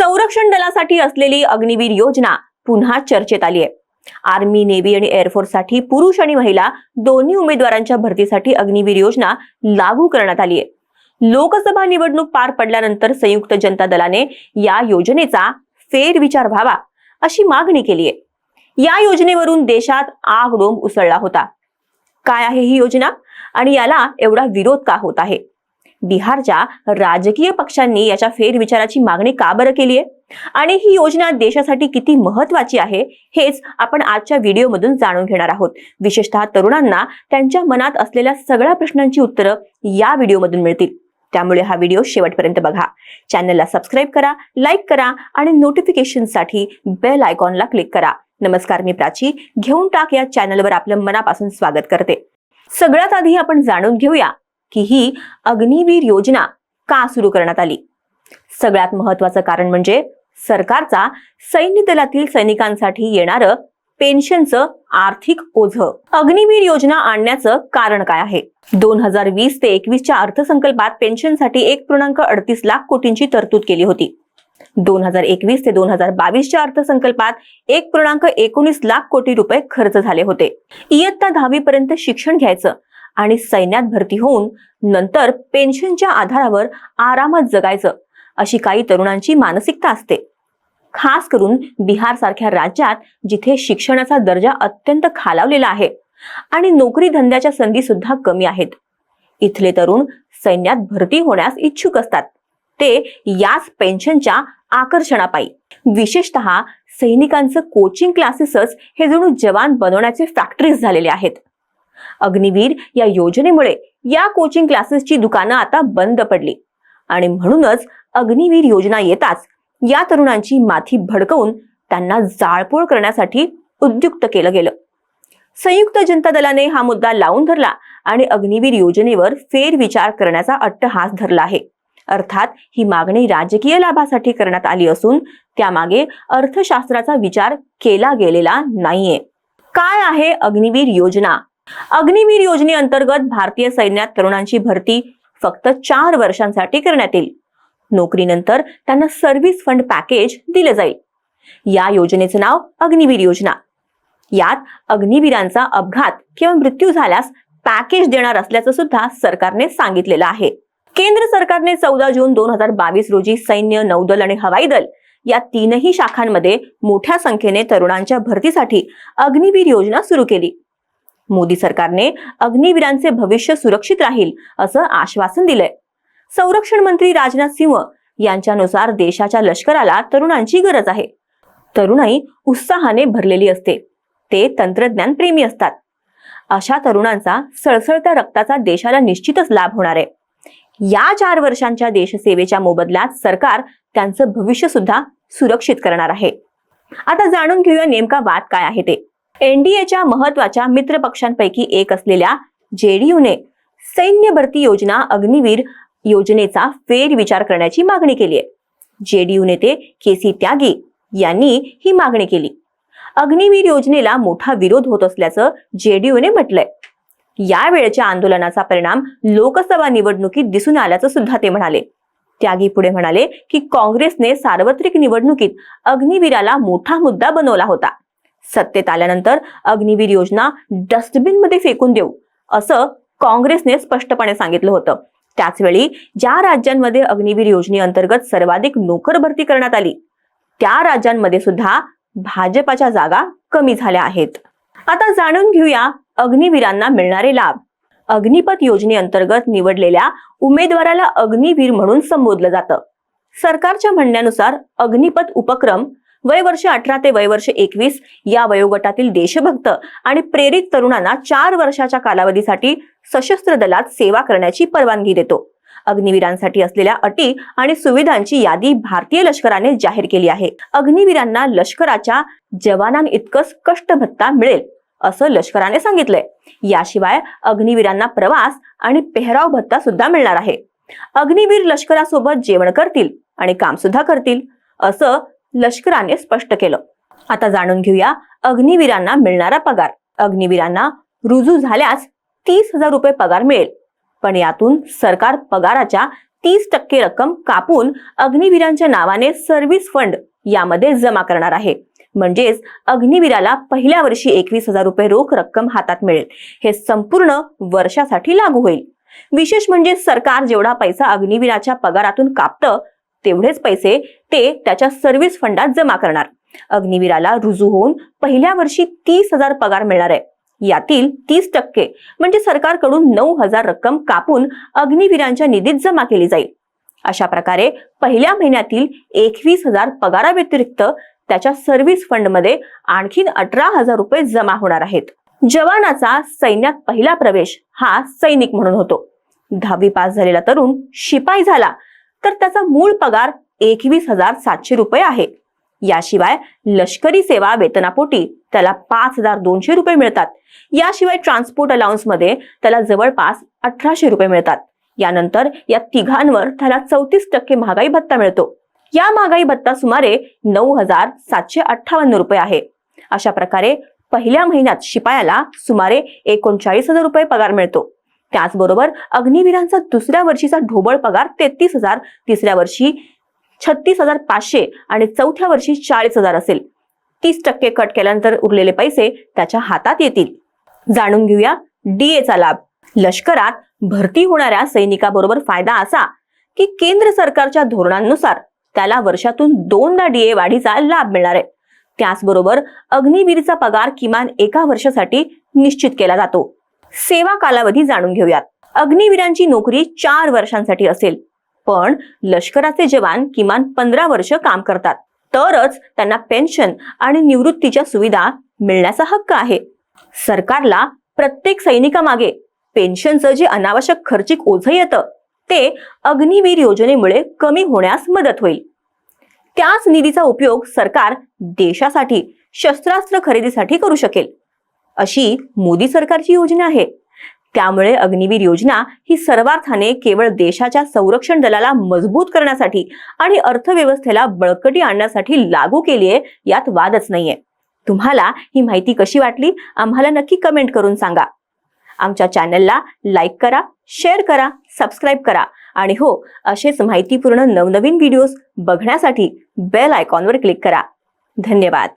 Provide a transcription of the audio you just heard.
संरक्षण दलासाठी असलेली अग्निवीर योजना पुन्हा चर्चेत आली आहे आर्मी नेव्ही आणि एअरफोर्ससाठी पुरुष आणि महिला दोन्ही उमेदवारांच्या भरतीसाठी अग्निवीर योजना लागू करण्यात आली आहे लोकसभा निवडणूक पार पडल्यानंतर संयुक्त जनता दलाने या योजनेचा फेरविचार व्हावा अशी मागणी केली आहे या योजनेवरून देशात आगडोंब उसळला होता. काय आहे ही योजना? आणि याला एवढा विरोध का होत आहे? बिहारच्या राजकीय पक्षांनी याच्या फेरविचाराची मागणी का बरं केली आहे? आणि ही योजना देशासाठी किती महत्वाची आहे हेच आपण आजच्या व्हिडिओमधून जाणून घेणार आहोत. विशेषतः तरुणांना त्यांच्या मनात असलेल्या सगळ्या प्रश्नांची उत्तरं या व्हिडिओमधून मिळतील. त्यामुळे हा व्हिडिओ शेवटपर्यंत बघा. चॅनलला सबस्क्राईब करा लाईक करा आणि नोटिफिकेशनसाठी बेल आयकॉनला क्लिक करा. नमस्कार मी प्राची घेऊन टाक या चॅनलवर आपलं मनापासून स्वागत करते. सगळ्यात आधी आपण जाणून घेऊया की ही अग्निवीर योजना का सुरू करण्यात आली? सगळ्यात महत्वाचं कारण म्हणजे सरकारचा सैन्य दलातील सैनिकांसाठी येणारं पेन्शनचं आर्थिक ओझं. अग्निवीर योजना आणण्याचं कारण काय आहे? दोन हजार वीस ते एकवीसच्या अर्थसंकल्पात पेन्शनसाठी एक पूर्णांक अडतीस लाख कोटींची तरतूद केली होती. दोन हजार एकवीस ते दोन हजार बावीसच्या अर्थसंकल्पात एक पूर्णांक एकोणीस लाख कोटी रुपये खर्च झाले होते. इयत्ता दहावी पर्यंत शिक्षण घ्यायचं आणि सैन्यात भरती होऊन नंतर पेन्शनच्या आधारावर आरामात जगायचं अशी काही तरुणांची मानसिकता असते. खास करून बिहार सारख्या राज्यात जिथे शिक्षणाचा दर्जा अत्यंत खालावलेला आहे आणि नोकरी धंद्याच्या संधी सुद्धा कमी आहेत. इथले तरुण सैन्यात भरती होण्यास इच्छुक असतात. ते याच पेन्शनच्या आकर्षणापायी. विशेषतः सैनिकांचं कोचिंग क्लासेसच हे जणू जवान बनवण्याचे फॅक्टरीज झालेले आहेत. अग्निवीर या योजनेमुळे या कोचिंग क्लासेसची दुकानं आता बंद पडली. आणि म्हणूनच अग्निवीर योजना येताच या तरुणांची माथी भडकवून त्यांना जाळपोळ करण्यासाठी उद्युक्त केलं गेलं. संयुक्त जनता दलाने हा मुद्दा लावून धरला आणि अग्निवीर योजनेवर फेरविचार करण्याचा अट्टहास धरला आहे. अर्थात ही मागणी राजकीय लाभासाठी करण्यात आली असून त्यामागे अर्थशास्त्राचा विचार केला गेलेला नाहीये. काय आहे अग्निवीर योजना? अग्निवीर योजनेअंतर्गत भारतीय सैन्यात तरुणांची भरती फक्त चार वर्षांसाठी करण्यात येईल. नोकरीनंतर त्यांना सर्व्हिस फंड पॅकेज दिले जाईल. या योजनेचं नाव अग्निवीर योजना. यात अग्निवीरांचा अपघात किंवा मृत्यू झाल्यास पॅकेज देणार असल्याचं सुद्धा सरकारने सांगितलेलं आहे. केंद्र सरकारने चौदा जून दोन हजार बावीस रोजी सैन्य नौदल आणि हवाई दल या तीनही शाखांमध्ये मोठ्या संख्येने तरुणांच्या भरतीसाठी अग्निवीर योजना सुरू केली. मोदी सरकारने अग्निवीरांचे भविष्य सुरक्षित राहील असं आश्वासन दिलंय. संरक्षण मंत्री राजनाथ सिंह यांच्यानुसार देशाच्या लष्कराला तरुणांची गरज आहे. तरुणाई उत्साहाने भरलेली असते. ते तंत्रज्ञान प्रेमी असतात. अशा तरुणांचा सळसळत्या रक्ताचा देशाला निश्चितच लाभ होणार आहे. या चार वर्षांच्या देशसेवेच्या मोबदल्यात सरकार त्यांचं भविष्य सुद्धा सुरक्षित करणार आहे. आता जाणून घेऊया नेमका वाद काय आहे ते. एनडीएच्या महत्त्वाच्या मित्रपक्षांपैकी एक असलेल्या जेडीयूने सैन्य भरती योजना अग्निवीर योजनेचा फेरविचार करण्याची मागणी केली आहे. जेडीयू नेते के सी त्यागी यांनी ही मागणी केली. अग्निवीर योजनेला मोठा विरोध होत असल्याचं जेडीयूने म्हटलंय. या वेळेच्या आंदोलनाचा परिणाम लोकसभा निवडणुकीत दिसून आल्याचं सुद्धा ते म्हणाले. त्यागी पुढे म्हणाले की काँग्रेसने सार्वत्रिक निवडणुकीत अग्निवीराला मोठा मुद्दा बनवला होता. सत्तेत आल्यानंतर अग्निवीर योजना डस्टबिनमध्ये फेकून देऊ असं काँग्रेसने स्पष्टपणे सांगितलं होतं. त्याचवेळी ज्या राज्यांमध्ये अग्निवीर योजनेअंतर्गत सर्वाधिक नोकर भरती करण्यात आली त्या राज्यांमध्ये सुद्धा भाजपाच्या जागा कमी झाल्या आहेत. आता जाणून घेऊया अग्निवीरांना मिळणारे लाभ. अग्निपथ योजनेअंतर्गत निवडलेल्या उमेदवाराला अग्निवीर म्हणून संबोधलं जातं. सरकारच्या म्हणण्यानुसार अग्निपथ उपक्रम वय वर्ष अठरा ते वय वर्ष एकवीस या वयोगटातील देशभक्त आणि प्रेरित तरुणांना चार वर्षाच्या कालावधीसाठी सशस्त्र दलात सेवा करण्याची परवानगी देतो. अग्निवीरांसाठी असलेल्या अटी आणि सुविधांची यादी भारतीय लष्कराने जाहीर केली आहे. अग्निवीरांना लष्कराच्या जवानांइतकंच कष्ट भत्ता मिळेल असं लष्कराने सांगितलंय. याशिवाय अग्निवीरांना प्रवास आणि पेहराव भत्ता सुद्धा मिळणार आहे. अग्निवीर लष्करासोबत जेवण करतील आणि काम सुद्धा करतील असं लष्कराने स्पष्ट केलं. आता जाणून घेऊया अग्निवीरांना मिळणारा पगार. अग्निवीरांना रुजू झाल्यास तीस हजार रुपये पगार मिळेल. पण यातून सरकार पगाराच्या तीस टक्के रक्कम कापून अग्निवीरांच्या नावाने सर्व्हिस फंड यामध्ये जमा करणार आहे. म्हणजेच अग्निवीराला पहिल्या वर्षी एकवीस हजार रुपये रोख रक्कम हातात मिळेल. हे संपूर्ण वर्षासाठी लागू होईल. विशेष म्हणजे सरकार जेवढा पैसा अग्निवीराच्या पगारातून कापतं तेवढेच पैसे ते त्याच्या सर्व्हिस फंडात जमा करणार. अग्निवीराला रुजू होऊन पहिल्या वर्षी तीस हजार पगार मिळणार आहे. यातील तीस टक्के म्हणजे सरकारकडून नऊ हजार रक्कम कापून अग्निवीरांच्या निधीत जमा केली जाईल. अशा प्रकारे पहिल्या महिन्यातील एकवीस हजार पगाराव्यतिरिक्त त्याच्या सर्व्हिस फंडमध्ये आणखी अठरा हजार रुपये जमा होणार आहेत. जवानाचा सैन्यात पहिला प्रवेश हा सैनिक म्हणून होतो. दहावी पास झालेला तरुण शिपाई झाला. तर त्याचा मूळ पगार एकवीस हजार सातशे रुपये आहे. याशिवाय लष्करी सेवा वेतनापोटी त्याला पाच हजार दोनशे रुपये मिळतात. याशिवाय ट्रान्सपोर्ट अलाउन्समध्ये त्याला जवळपास अठराशे रुपये मिळतात. यानंतर या तिघांवर त्याला चौतीस टक्के महागाई भत्ता मिळतो. या महागाई भत्ता सुमारे नऊ हजार सातशे अठ्ठावन्न रुपये आहे. अशा प्रकारे पहिल्या महिन्यात शिपायाला सुमारे एकोणचाळीस हजार रुपये पगार मिळतो. त्याचबरोबर अग्निवीरांचा दुसऱ्या वर्षीचा ढोबळ पगार तेहतीस हजार तिसऱ्या वर्षी छत्तीस हजार पाचशे आणि चौथ्या वर्षी चाळीस हजार असेल. तीस टक्के कट केल्यानंतर उरलेले पैसे त्याच्या हातात येतील. जाणून घेऊया डीएचा लाभ. लष्करात भरती होणाऱ्या सैनिकाबरोबर फायदा असा की केंद्र सरकारच्या धोरणांनुसार त्याला वर्षातून दोनदा डीए वाढीचा लाभ मिळणार आहे. त्याचबरोबर अग्निवीरचा पगार किमान एका वर्षासाठी निश्चित केला जातो. सेवा कालावधी जाणून घेऊयात. अग्निवीरांची नोकरी चार वर्षांसाठी असेल. पण लष्कराचे जवान किमान पंधरा वर्ष काम करतात. तरच त्यांना पेन्शन आणि निवृत्तीच्या सुविधा मिळण्याचा हक्क आहे. सरकारला प्रत्येक सैनिकामागे पेन्शनचं जे अनावश्यक खर्चिक ओझं येतं ते अग्निवीर योजनेमुळे कमी होण्यास मदत होईल. त्याच निधीचा उपयोग सरकार देशासाठी शस्त्रास्त्र खरेदीसाठी करू शकेल. अशी मोदी सरकारची योजना आहे. त्यामुळे अग्निवीर योजना ही सर्वार्थाने केवळ देशाच्या संरक्षण दलाला मजबूत करण्यासाठी आणि अर्थव्यवस्थेला बळकटी आणण्यासाठी लागू केली आहे यात वादच नाहीये. तुम्हाला ही माहिती कशी वाटली? आम्हाला नक्की कमेंट करून सांगा. आमच्या चॅनलला लाईक करा शेअर करा सबस्क्राईब करा. आणि हो असेच माहितीपूर्ण नवनवीन व्हिडिओज बघण्यासाठी बेल आयकॉनवर क्लिक करा. धन्यवाद.